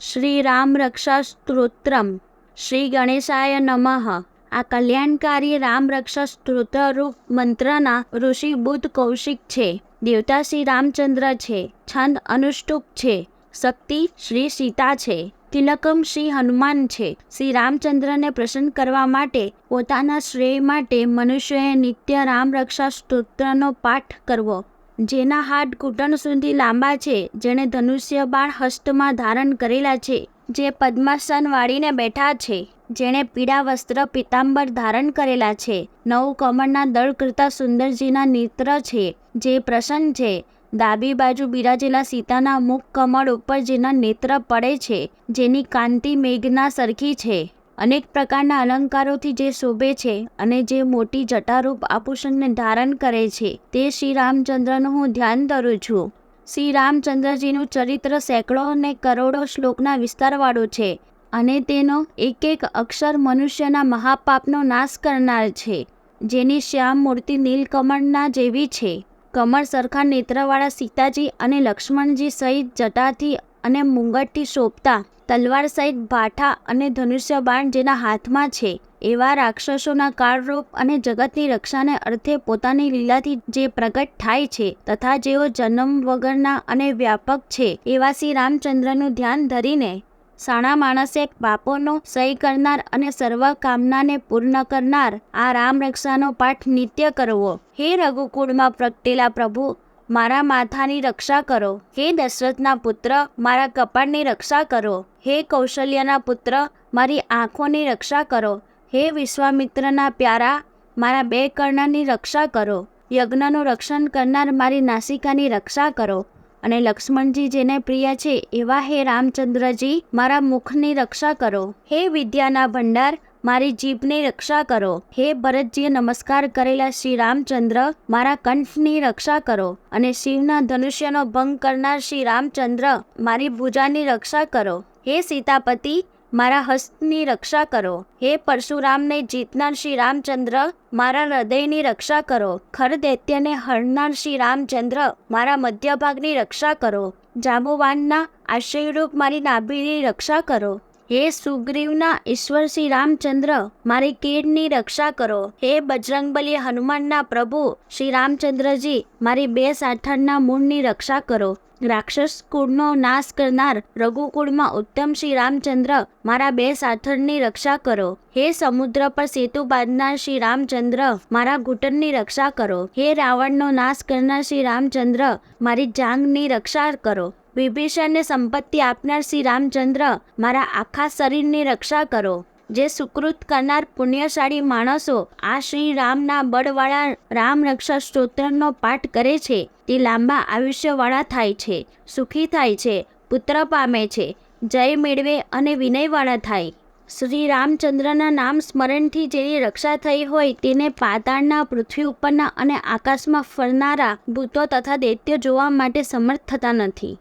શ્રી રામ રક્ષા સ્ત્રોત્રમ. શ્રી ગણેશાય નમઃ. આ કલ્યાણકારી રામ રક્ષા સ્તોત્રરૂપ મંત્રના ઋષિ બુદ્ધ કૌશિક છે. દેવતા શ્રી રામચંદ્ર છે. છંદ અનુષ્ટુપ છે. શક્તિ શ્રી સીતા છે. તિલકમ શ્રી હનુમાન છે. શ્રી રામચંદ્રને પ્રસન્ન કરવા માટે, પોતાના શ્રેય માટે મનુષ્યએ નિત્ય રામ રક્ષા સ્તોત્રનો પાઠ કરવો. જેના હાથ ઘૂંટણ સુધી લાંબા છે, જેણે ધનુષ્ય બાણ હસ્તમાં ધારણ કરેલા છે, જે પદ્માસન વાળીને બેઠા છે, જેણે પીળા વસ્ત્ર પિતાંબર ધારણ કરેલા છે, નવ કમળના દળ કરતા સુંદરજીના નેત્ર છે, જે પ્રસન્ન છે, ડાબી બાજુ બિરાજેલા સીતાના મુખ કમળ ઉપર જેના નેત્ર પડે છે, જેની કાંતિ મેઘના સરખી છે. અનેક પ્રકારના અલંકારોથી જે શોભે છે અને જે મોટી જટારૂપ આભૂષણને ધારણ કરે છે, તે શ્રી રામચંદ્રનું હું ધ્યાન ધરું છું. શ્રી રામચંદ્રજીનું ચરિત્ર સેંકડો અને કરોડો શ્લોકના વિસ્તારવાળું છે અને તેનો એક એક અક્ષર મનુષ્યના મહાપાપનો નાશ કરનાર છે, જેની શ્યામ મૂર્તિ નીલકમળના જેવી છે. કમળ સરખા નેત્રવાળા સીતાજી અને લક્ષ્મણજી સહિત જટાથી અને મુંગટથી શોભતા, તલવાર સહિત ભાઠા અને ધનુષ્ય બાણ જેના હાથમાં છે. એવા રાક્ષસોના કાળરૂપ અને જગતની રક્ષાને અર્થે પોતાની લીલાથી જે પ્રગટ થાય છે, તથા જેઓ જન્મ વગરના અને વ્યાપક છે, એવા શ્રી રામચંદ્રનું ધ્યાન ધરીને સાણા માણસે પાપોનો સહી કરનાર અને સર્વ કામનાને પૂર્ણ કરનાર આ રામ રક્ષાનો પાઠ નિત્ય કરવો. હે રઘુકુળમાં પ્રગટેલા પ્રભુ મારા માથાની રક્ષા કરો. હે દશરથના પુત્ર, મારા કપાળની રક્ષા કરો. હે કૌશલ્યના પુત્ર, મારી આંખોની રક્ષા કરો. હે વિશ્વામિત્રના પ્યારા, મારા બે કર્ણની રક્ષા કરો. યજ્ઞનું રક્ષણ કરનાર મારી નાસિકાની રક્ષા કરો. અને લક્ષ્મણજી જેને પ્રિય છે એવા હે રામચંદ્રજી, મારા મુખની રક્ષા કરો. હે વિદ્યાના ભંડાર મારી જીભની રક્ષા કરો. હે ભરતજીએ નમસ્કાર કરેલા શ્રી રામચંદ્ર. મારા કંઠની રક્ષા કરો અને શિવના ધનુષ્યનો ભંગ કરનાર શ્રી રામચંદ્ર, મારી ભુજાની રક્ષા કરો. હે સીતાપતિ, મારા હસ્તની રક્ષા કરો. હે પરશુરામને જીતનાર શ્રી રામચંદ્ર, મારા હૃદયની રક્ષા કરો. ખર દૈત્યને હરનાર શ્રી રામચંદ્ર, મારા મધ્યભાગની રક્ષા કરો. જાંબુવાનના આશ્રયરૂપ મારી નાભીની રક્ષા કરો. હે સુગ્રીવના ઈશ્વર શ્રી રામચંદ્ર, મારી કીડની રક્ષા કરો. હે બજરંગબલી હનુમાનના પ્રભુ, શ્રી રામચંદ્રજી, મારી બે સાઠણના મૂળની રક્ષા કરો. રાક્ષસ કુળનો નાશ કરનાર રઘુકુળમાં ઉત્તમ શ્રી રામચંદ્ર, મારા બે સાથળની રક્ષા કરો. હે સમુદ્ર પર સેતુ બાંધનાર શ્રી રામચંદ્ર, મારા ઘૂંટણની રક્ષા કરો. હે રાવણનો નાશ કરનાર શ્રી રામચંદ્ર, મારી જાંગની રક્ષા કરો. વિભીષણને સંપત્તિ આપનાર શ્રી રામચંદ્ર, મારા આખા શરીરની રક્ષા કરો. જે સુકૃત કરનાર પુણ્યશાળી માણસો આ શ્રી રામના બળવાળા રામ રક્ષા સ્તોત્રનો પાઠ કરે છે, તે લાંબા આયુષ્યવાળા થાય છે, સુખી થાય છે, પુત્ર પામે છે, જય મેળવે અને વિનયવાળા થાય. શ્રી રામચંદ્રના નામ સ્મરણથી જેની રક્ષા થઈ હોય તેને પાતાળના પૃથ્વી ઉપરના અને આકાશમાં ફરનારા ભૂતો તથા દૈત્યો જોવા માટે સમર્થ થતા નથી.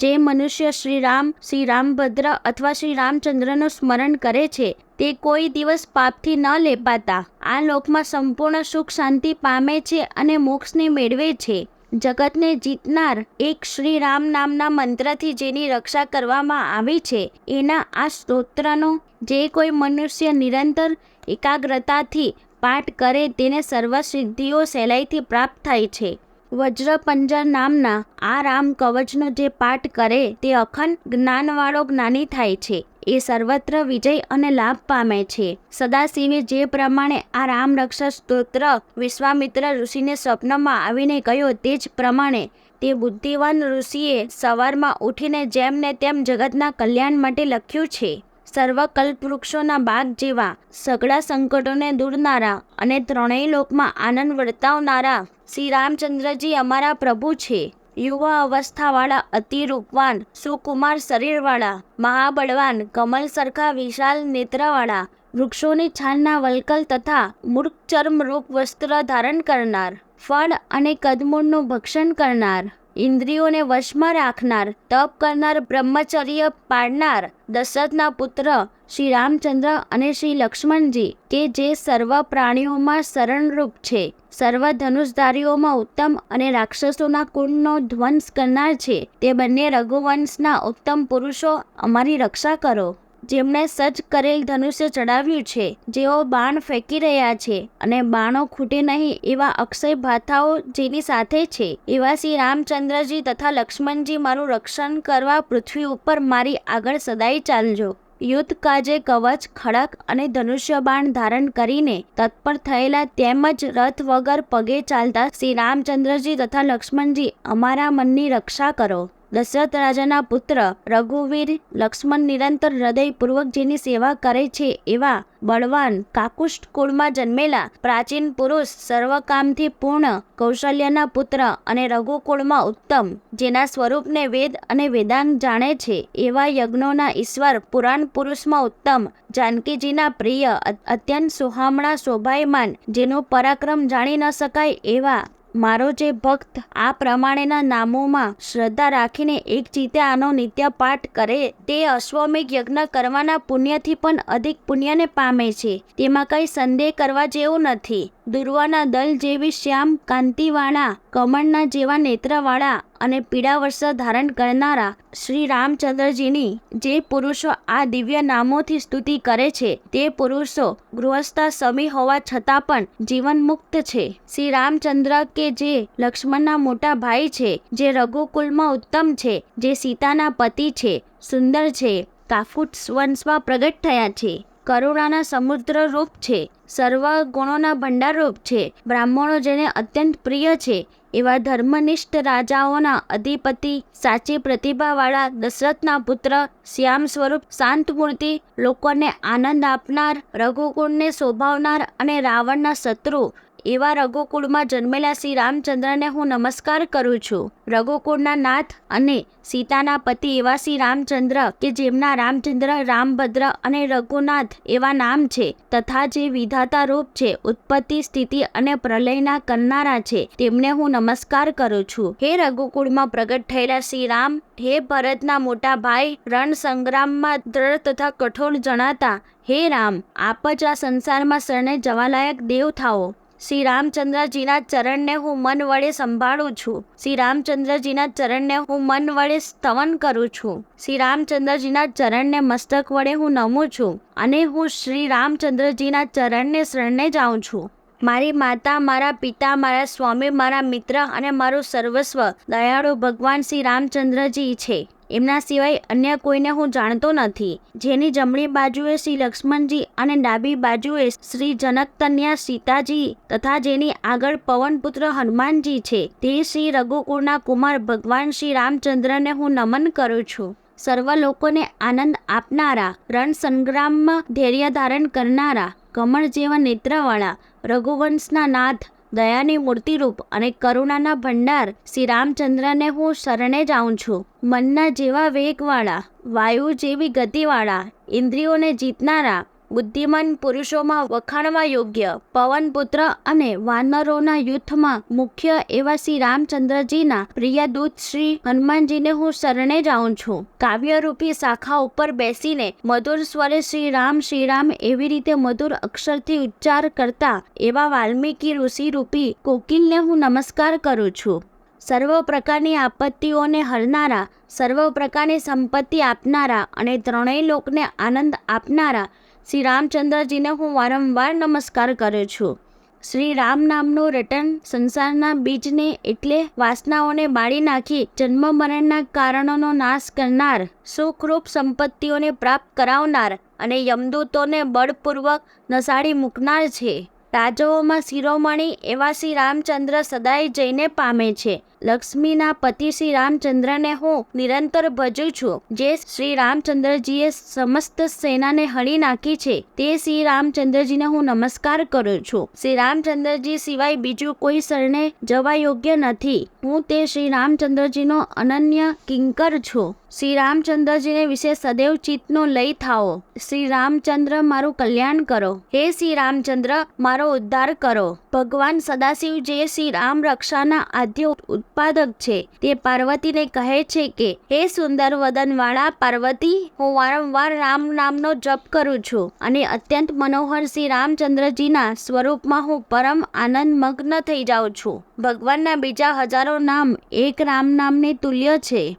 જે મનુષ્ય શ્રી રામ શ્રી રામભદ્ર અથવા શ્રી રામચંદ્રનું સ્મરણ કરે છે, તે કોઈ દિવસ પાપથી ન લેપાતા. આ લોકમાં સંપૂર્ણ સુખ શાંતિ પામે છે અને મોક્ષને મેળવે છે. જગતને જીતનાર એક શ્રી રામ નામના મંત્રથી જેની રક્ષા કરવામાં આવી છે, એના આ સ્તોત્રનો જે કોઈ મનુષ્ય નિરંતર એકાગ્રતાથી પાઠ કરે, તેને સર્વ સિદ્ધિઓ સહેલાઈથી પ્રાપ્ત થાય છે. વજ્રપંજર નામના આ રામ કવચનો જે પાઠ કરે તે અખંડ જ્ઞાનવાળો જ્ઞાની થાય છે. એ સર્વત્ર વિજય અને લાભ પામે છે. સદાશિવે જે પ્રમાણે આ રામ રક્ષા સ્તોત્ર વિશ્વામિત્ર ઋષિને સ્વપ્નમાં આવીને કહ્યો તે જ પ્રમાણે તે બુદ્ધિવાન ઋષિએ સવારમાં ઉઠીને જેમને તેમ જગતના કલ્યાણ માટે લખ્યું છે. સર્વ વૃક્ષોના બાગ જેવા સઘળા સંકટોને દૂરનારા અને ત્રણેય લોકમાં આનંદ વર્તાવનારા શ્રી રામચંદ્રજી અમારા પ્રભુ છે. યુવા અવસ્થાવાળા અતિ રૂપવાન સુકુમાર શરીરવાળા, મહાબળવાન, કમલ સરખા વિશાલ નેત્રવાળા, વૃક્ષોની છાલના વલકલ તથા મૂર્ખ ચર્મ રૂપ વસ્ત્ર ધારણ કરનાર, ફળ અને કદમૂળનું ભક્ષણ કરનાર ઇન્દ્રિયોને વશમાં રાખનાર, તપ કરનાર, બ્રહ્મચર્ય પાડનાર દશરથના પુત્ર શ્રી રામચંદ્ર અને શ્રી લક્ષ્મણજી, કે જે સર્વ પ્રાણીઓમાં શરણરૂપ છે. સર્વ ધનુષધારીઓમાં ઉત્તમ અને રાક્ષસોના કુળનો ધ્વંસ કરનાર છે. તે બંને રઘુવંશના ઉત્તમ પુરુષો, અમારી રક્ષા કરો. જેમણે સજ્જ કરેલ ધનુષ્ય ચડાવ્યું છે, જેઓ બાણ ફેંકી રહ્યા છે અને બાણો ખૂટે નહીં એવા અક્ષય ભાથાઓ જેની સાથે છે. એવા શ્રી રામચંદ્રજી તથા લક્ષ્મણજી, મારું રક્ષણ કરવા પૃથ્વી ઉપર મારી આગળ સદાય ચાલજો. યુદ્ધ કાજે કવચ, ખડક અને ધનુષ્ય બાણ ધારણ કરીને તત્પર થયેલા તેમજ રથ વગર પગે ચાલતા શ્રી રામચંદ્રજી તથા લક્ષ્મણજી, અમારા મનની રક્ષા કરો. દશરથ રાજાના પુત્ર રઘુવીર લક્ષ્મણ નિરંતર હૃદયપૂર્વક જેની સેવા કરે છે એવા બળવાન કાકુષ્ઠ કુળમાં જન્મેલા પ્રાચીન પુરુષ સર્વકામથી પૂર્ણ કૌશલ્યના પુત્ર અને રઘુકુળમાં ઉત્તમ, જેના સ્વરૂપને વેદ અને વેદાંગ જાણે છે એવા યજ્ઞોના ઈશ્વર પુરાણ પુરુષમાં ઉત્તમ, જાનકીજીના પ્રિય અત્યંત સુહામણા શોભાયમાન, જેનું પરાક્રમ જાણી ન શકાય એવા મારો જે ભક્ત આ પ્રમાણેના નામોમાં શ્રદ્ધા રાખીને એક જીતે આનો નિત્ય પાઠ કરે, તે અશ્વમેઘ યજ્ઞ કરવાના પુણ્યથી પણ અધિક પુણ્યને પામે છે. તેમાં કંઈ સંદેહ કરવા જેવું નથી. દુર્વાના દલ જેવી શ્યામ, કાંતિવાળા, કમળના જેવા નેત્રવાળા અને પીળા વર્ષ ધારણ કરનારા શ્રી રામચંદ્રજીની જે પુરુષો આ દિવ્ય નામોથી સ્તુતિ કરે છે, તે પુરુષો ગૃહસ્થ સમી હોવા છતાં પણ જીવન મુક્ત છે. શ્રી રામચંદ્ર કે જે લક્ષ્મણના મોટા ભાઈ છે, જે રઘુકુલમાં ઉત્તમ છે, જે સીતાના પતિ છે, સુંદર છે, કાફુટ વંશમાં પ્રગટ થયા છે, કરુણાના સમુદ્ર રૂપ છે સર્વ ગુણોના ભંડાર રૂપ છે, બ્રાહ્મણો જેને અત્યંત પ્રિય છે એવા ધર્મનિષ્ઠ રાજાઓના અધિપતિ, સાચી પ્રતિભાવાળા દશરથના પુત્ર શ્યામ સ્વરૂપ શાંત મૂર્તિ, લોકોને આનંદ આપનાર, રઘુકુળને શોભાવનાર અને રાવણના શત્રુ એવા રઘુકુળમાં જન્મેલા શ્રી રામચંદ્રને હું નમસ્કાર કરું છું. રઘુકુળના નાથ અને સીતાના પતિ એવા શ્રી રામચંદ્ર કે જેમના રામચંદ્ર, રામભદ્ર અને રઘુનાથ એવા નામ છે, તથા જે વિધાતા રૂપ છે, ઉત્પત્તિ, સ્થિતિ અને પ્રલયના કરનારા છે, તેમને હું નમસ્કાર કરું છું. હે રઘુકુળમાં પ્રગટ થયેલા શ્રી રામ, હે ભરતના મોટા ભાઈ રણ સંગ્રામમાં દ્રઢ તથા કઠોર જણાતા, હે રામ, આપ જ આ સંસારમાં શરણે જવાલાયક દેવ થાઓ. શ્રી રામચંદ્રજીના ચરણને હું મન વડે સંભાળું છું. શ્રી રામચંદ્રજીના ચરણને હું મન વડે સ્તવન કરું છું. શ્રી રામચંદ્રજીના ચરણને મસ્તક વડે હું નમું છું અને હું શ્રી રામચંદ્રજીના ચરણને શરણે જાઉં છું. મારી માતા, મારા પિતા, મારા સ્વામી, મારા મિત્ર અને મારું સર્વસ્વ દયાળુ ભગવાન શ્રી રામચંદ્રજી છે. એમના સિવાય અન્ય કોઈને હું જાણતો નથી. જેની જમણી બાજુએ શ્રી લક્ષ્મણજી અને ડાબી બાજુએ શ્રી જનકતન્યા સીતાજી તથા જેની આગળ પવનપુત્ર હનુમાનજી છે તે શ્રી રઘુકુળના કુમાર ભગવાન શ્રી રામચંદ્રને હું નમન કરું છું. સર્વ લોકોને આનંદ આપનારા રણ સંગ્રામમાં ધૈર્ય ધારણ કરનારા, કમળ જેવા નેત્રવાળા, રઘુવંશના નાથ દયાની મૂર્તિરૂપ અને કરુણાના ભંડાર શ્રી રામચંદ્રને હું શરણે જાઉં છું. મનના જેવા વેગવાળા, વાયુ જેવી ગતિવાળા, ઇન્દ્રિયોને જીતનારા બુદ્ધિમાન પુરુષોમાં વખાણવા યોગ્ય. પવનપુત્ર અને વાનરોના યુથમાં મુખ્ય એવા શ્રી રામચંદ્રજીના પ્રિય દૂત શ્રી હનુમાનજીને હું શરણે જાઉં છું. કાવ્યરૂપી શાખા ઉપર બેસીને મધુર સ્વરે શ્રી રામ શ્રી રામ એવી રીતે મધુર અક્ષરથી ઉચ્ચાર કરતા એવા વાલ્મીકી ઋષિ રૂપી કોકિલને હું નમસ્કાર કરું છું. સર્વ પ્રકારની આપત્તિઓને હરનારા, સર્વ પ્રકારની સંપત્તિ આપનારા અને ત્રણેય લોકને આનંદ આપનારા શ્રી રામચંદ્રજીને હું વારંવાર નમસ્કાર કરું છું. શ્રી રામ નામનું રટન સંસારના બીજને એટલે વાસનાઓને બાળી નાખી જન્મ મરણના કારણોનો નાશ કરનાર, સુખરૂપ સંપત્તિઓને પ્રાપ્ત કરાવનાર અને યમદૂતોને બળપૂર્વક નસાડી મૂકનાર છે. રાજાઓમાં શિરોમણી એવા શ્રી રામચંદ્ર સદાય જઈને પામે છે. લક્ષ્મીના પતિ શ્રી રામચંદ્રને હું નિરંતર ભજું છું. જે શ્રી રામચંદ્રજીએ સમસ્ત સેનાને હળી નાખી છે, તે શ્રી રામચંદ્રજીને હું નમસ્કાર કરું છું. શ્રી રામચંદ્રજી સિવાય બીજું કોઈ શરણે જવા યોગ્ય નથી. હું તે શ્રી રામચંદ્રજીનો અનન્ય કિંકર છું. શ્રી રામચંદ્રજીને વિશે સદૈવ ચિત્તનો લઈ થાઓ. શ્રી રામચંદ્ર મારું કલ્યાણ કરો. હે શ્રી રામચંદ્ર, મારો ઉદ્ધાર કરો. ભગવાન સદાશિવ જે શ્રી રામ રક્ષાના આદ્ય ઉત્પાદક છે. તે પાર્વતીને કહે છે કે, હે સુંદર વદનવાળા પાર્વતી, હું વારંવાર રામ નામનો જપ કરું છું અને અત્યંત મનોહર શ્રી રામચંદ્રજીના સ્વરૂપમાં હું પરમ આનંદ મગ્ન થઈ જાઉં છું. ભગવાનના બીજા હજારો નામ એક રામ નામને તુલ્ય છે.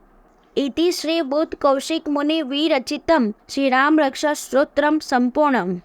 ઇતિ શ્રી બુદ્ધ કૌશિક મુનિ વિરચિતમ શ્રી રામ રક્ષા સ્ત્રોત્રમ સંપૂર્ણમ.